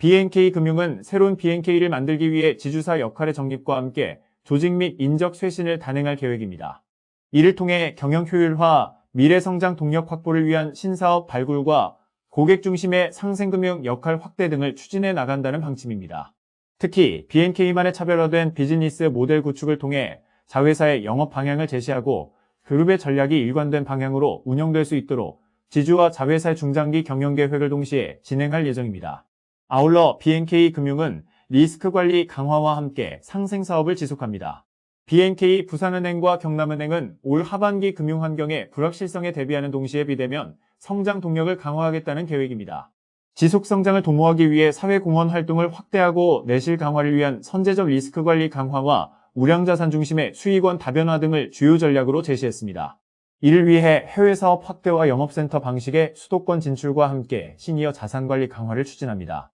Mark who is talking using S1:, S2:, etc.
S1: BNK 금융은 새로운 BNK를 만들기 위해 지주사 역할의 정립과 함께 조직 및 인적 쇄신을 단행할 계획입니다. 이를 통해 경영 효율화, 미래 성장 동력 확보를 위한 신사업 발굴과 고객 중심의 상생금융 역할 확대 등을 추진해 나간다는 방침입니다. 특히 BNK만의 차별화된 비즈니스 모델 구축을 통해 자회사의 영업 방향을 제시하고 그룹의 전략이 일관된 방향으로 운영될 수 있도록 지주와 자회사의 중장기 경영 계획을 동시에 진행할 예정입니다. 아울러 BNK 금융은 리스크 관리 강화와 함께 상생 사업을 지속합니다. BNK 부산은행과 경남은행은 올 하반기 금융 환경의 불확실성에 대비하는 동시에 비대면 성장 동력을 강화하겠다는 계획입니다. 지속 성장을 도모하기 위해 사회공헌 활동을 확대하고 내실 강화를 위한 선제적 리스크 관리 강화와 우량자산 중심의 수익원 다변화 등을 주요 전략으로 제시했습니다. 이를 위해 해외 사업 확대와 영업센터 방식의 수도권 진출과 함께 시니어 자산 관리 강화를 추진합니다.